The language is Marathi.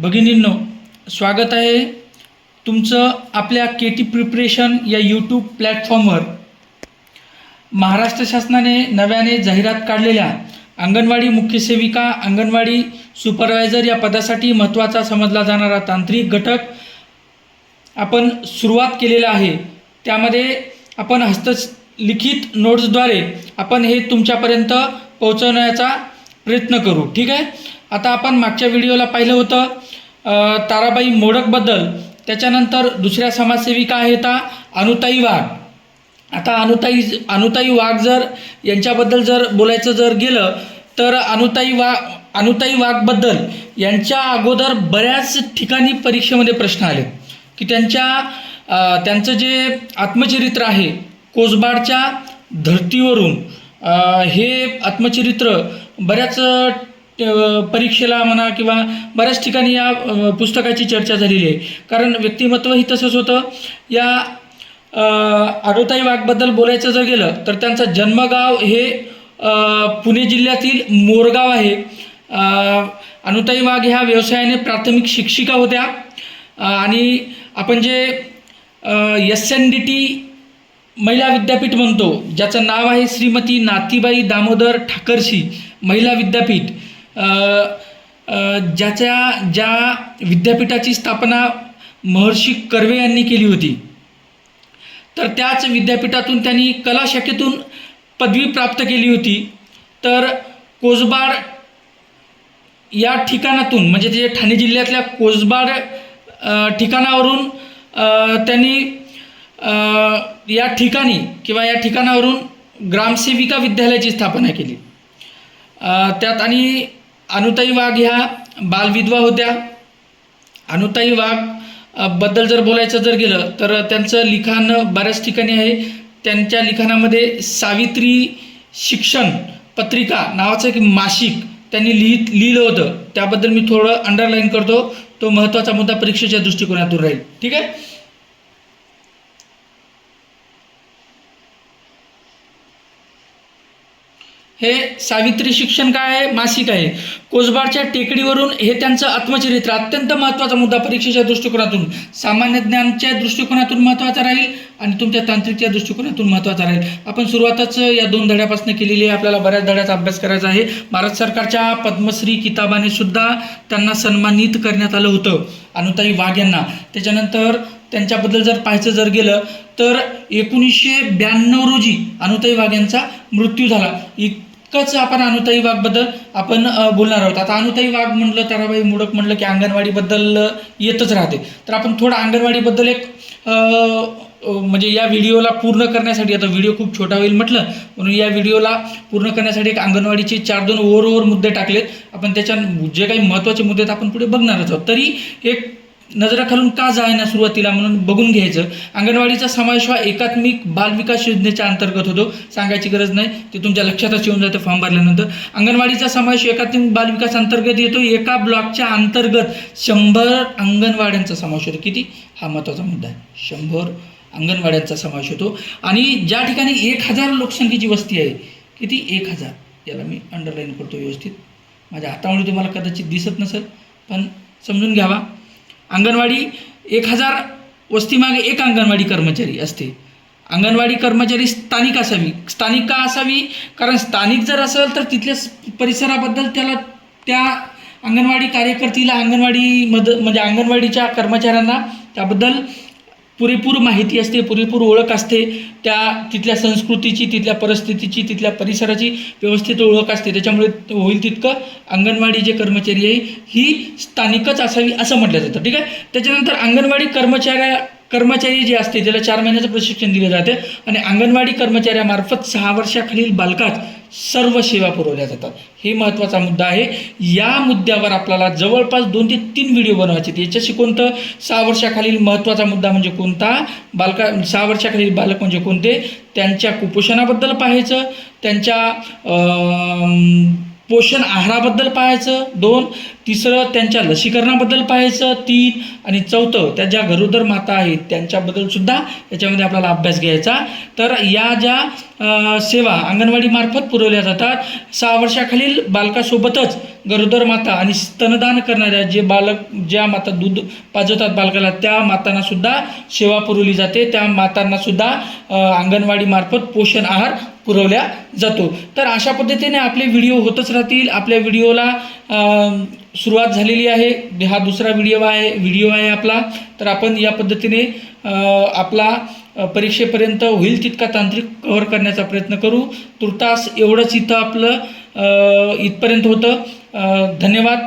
भगिनींनो स्वागत आहे तुमचं आपल्या के टी प्रिपरेशन या यूट्यूब प्लॅटफॉर्मवर महाराष्ट्र शासनाने नव्याने जाहिरात काढलेल्या अंगणवाडी मुख्य सेविका अंगणवाडी सुपरवायझर या पदासाठी महत्त्वाचा समजला जाणारा तांत्रिक घटक आपण सुरुवात केलेला आहे. त्यामध्ये आपण हस्तलिखित नोट्सद्वारे आपण हे तुमच्यापर्यंत पोहोचवण्याचा प्रयत्न करू. ठीक आहे? आता आपण मागच्या व्हिडिओला पाहिलं होतं ताराबाई मोडकबद्दल. त्याच्यानंतर दुसऱ्या समाजसेविका आहेत अनुताई वाघ. आता अनुताई अनुताई वाघ जर यांच्याबद्दल जर बोलायचं जर गेलं तर अनुताई वा अनुताई वाघबद्दल यांच्या अगोदर बऱ्याच ठिकाणी परीक्षेमध्ये प्रश्न आले. की त्यांच्या त्यांचं जे आत्मचरित्र आहे कोसबाडच्या धर्तीवरून हे आत्मचरित्र बऱ्याच परीक्षेला म्हणा किंवा बऱ्याच ठिकाणी या पुस्तकाची चर्चा झालेली आहे. कारण व्यक्तिमत्वही तसंच होतं. या आडोताई वाघबद्दल बोलायचं जर गेलं तर त्यांचं जन्मगाव हे पुणे जिल्ह्यातील मोरगाव आहे. अनुताई वाघ ह्या व्यवसायाने प्राथमिक शिक्षिका होत्या. आणि आपण जे एस एन डी टी महिला विद्यापीठ म्हणतो ज्याचं नाव आहे श्रीमती नाथीबाई दामोदर ठाकरसी महिला विद्यापीठ. ज्याच्या ज्या विद्यापीठाची स्थापना महर्षी कर्वे यांनी केली होती तर त्याच विद्यापीठातून त्यांनी कला शाखेतून पदवी प्राप्त केली होती. तर कोसबाड या ठिकाणातून म्हणजे जे ठाणे जिल्ह्यातल्या कोसबाड ठिकाणावरून त्यांनी या ठिकाणी किंवा या ठिकाणावरून ग्रामसेविका विद्यालयाची स्थापना केली. त्यात आणि अनुताई वाघ ह्या बालविधवा होत्या. अनुताई वाघबद्दल जर बोलायचं जर गेलं तर त्यांचं लिखाण बऱ्याच ठिकाणी आहे. त्यांच्या लिखाणामध्ये सावित्री शिक्षण पत्रिका नावाचं एक मासिक त्यांनी लिहित लिहिलं होतं. त्याबद्दल मी थोडं अंडरलाईन करतो. तो महत्त्वाचा मुद्दा परीक्षेच्या दृष्टिकोनातून राहील. ठीक आहे? हे सावित्री शिक्षण काय आहे? मासिक आहे. कोसबाडच्या टेकडीवरून हे त्यांचं आत्मचरित्र अत्यंत महत्त्वाचा मुद्दा परीक्षेच्या दृष्टिकोनातून. सामान्य ज्ञानच्या दृष्टिकोनातून महत्त्वाचा राहील आणि तुमच्या तांत्रिकच्या दृष्टिकोनातून महत्त्वाचा राहील. आपण सुरुवातच या दोन धड्यापासून केलेली आहे. आपल्याला बऱ्याच धड्याचा अभ्यास करायचा आहे. भारत सरकारच्या पद्मश्री किताबाने सुद्धा त्यांना सन्मानित करण्यात आलं होतं. अनुताई वाघ यांना. त्याच्यानंतर त्यांच्याबद्दल जर पाहायचं जर गेलं तर एकोणीसशे ब्याण्णव रोजी अनुताई वाघ यांचा मृत्यू झाला. इतकंच आपण अनुताई वाघबद्दल आपण बोलणार आहोत. आता अनुताई वाघ म्हटलं ताराबाई मुडक म्हणलं की अंगणवाडीबद्दल येतच राहते. तर आपण थोडं अंगणवाडीबद्दल एक म्हणजे या व्हिडिओला पूर्ण करण्यासाठी आता व्हिडिओ खूप छोटा होईल म्हटलं म्हणून या व्हिडिओला पूर्ण करण्यासाठी एक अंगणवाडीचे चार दोन ओव्हर ओव्हर मुद्दे टाकलेत. आपण त्याच्या जे काही महत्त्वाचे मुद्दे आहेत आपण पुढे बघणारच आहोत. तरी एक नजरा का जाय ना सुरुवातीला म्हणून बघून घ्यायचं. अंगणवाडीचा समावेश हा एकात्मिक बालविकास योजनेच्या अंतर्गत होतो. सांगायची गरज नाही ते तुमच्या लक्षातच येऊन जातं फॉर्म भरल्यानंतर. अंगणवाडीचा समावेश एकात्मिक बालविकास अंतर्गत येतो. एका ब्लॉकच्या अंतर्गत शंभर अंगणवाड्यांचा समावेश होतो. किती? हा महत्त्वाचा मुद्दा आहे. शंभर अंगणवाड्यांचा समावेश होतो. आणि ज्या ठिकाणी एक हजार लोकसंख्येची वस्ती आहे किती? एक हजार. याला मी अंडरलाईन करतो व्यवस्थित. माझ्या हातामुळे तुम्हाला कदाचित दिसत नसेल पण समजून घ्यावा. अंगणवाडी एक हजार वस्तीमागे एक अंगणवाडी कर्मचारी असते. अंगणवाडी कर्मचारी स्थानिक असावी. स्थानिक का असावी? कारण स्थानिक जर असेल तर तिथल्या परिसराबद्दल त्याला त्या अंगणवाडी कार्यकर्तीला अंगणवाडी मद म्हणजे अंगणवाडीच्या कर्मचाऱ्यांना त्याबद्दल पुरेपूर माहिती असते पुरेपूर ओळख असते त्या तिथल्या संस्कृतीची तिथल्या परिस्थितीची तिथल्या परिसराची व्यवस्थित ओळख असते. त्याच्यामुळे होईल तितकं अंगणवाडी जे कर्मचारी आहे ही स्थानिकच असावी असं म्हटलं जातं. ठीक आहे? त्याच्यानंतर अंगणवाडी कर्मचाऱ्या कर्मचारी जे असते त्याला चार महिन्याचं प्रशिक्षण दिलं जाते आणि अंगणवाडी कर्मचाऱ्यामार्फत सहा वर्षाखालील बालकात सर्व सेवा पुरवल्या जातात. हे महत्त्वाचा मुद्दा आहे. या मुद्द्यावर आपल्याला जवळपास दोन ते तीन व्हिडिओ बनवायचे याच्याशी कोणतं सहा वर्षाखालील महत्त्वाचा मुद्दा म्हणजे कोणता? बालका सहा वर्षाखालील बालक म्हणजे कोणते? त्यांच्या कुपोषणाबद्दल पाहायचं. त्यांच्या पोषण आहाराबद्दल पाहायचं दोन तिसरं त्यांच्या लसीकरणाबद्दल पाहायचं तीन आणि चौथं त्या ज्या गरोदर माता आहेत त्यांच्याबद्दल सुद्धा याच्यामध्ये आपल्याला अभ्यास घ्यायचा. तर या ज्या सेवा अंगणवाडीमार्फत पुरवल्या जातात सहा वर्षाखालील बालकासोबतच गरोदर माता आणि स्तनदान करणाऱ्या जे बालक ज्या माता दूध पाजवतात बालकाला त्या मातांनासुद्धा सेवा पुरवली जाते. त्या मातांनासुद्धा अंगणवाडीमार्फत पोषण आहार पुरवल्या जातो. तर अशा पद्धतीने आपले व्हिडिओ होतच राहतील. आपल्या व्हिडिओला सुरुवात झालेली आहे. हा दुसरा व्हिडिओ आहे व्हिडिओ आहे आपला. तर आपण या पद्धतीने आपला परीक्षेपर्यंत होईल तितका तांत्रिक कव्हर करण्याचा प्रयत्न करू. तुर्तास एवढंच इथं आपलं इथपर्यंत होतं. धन्यवाद.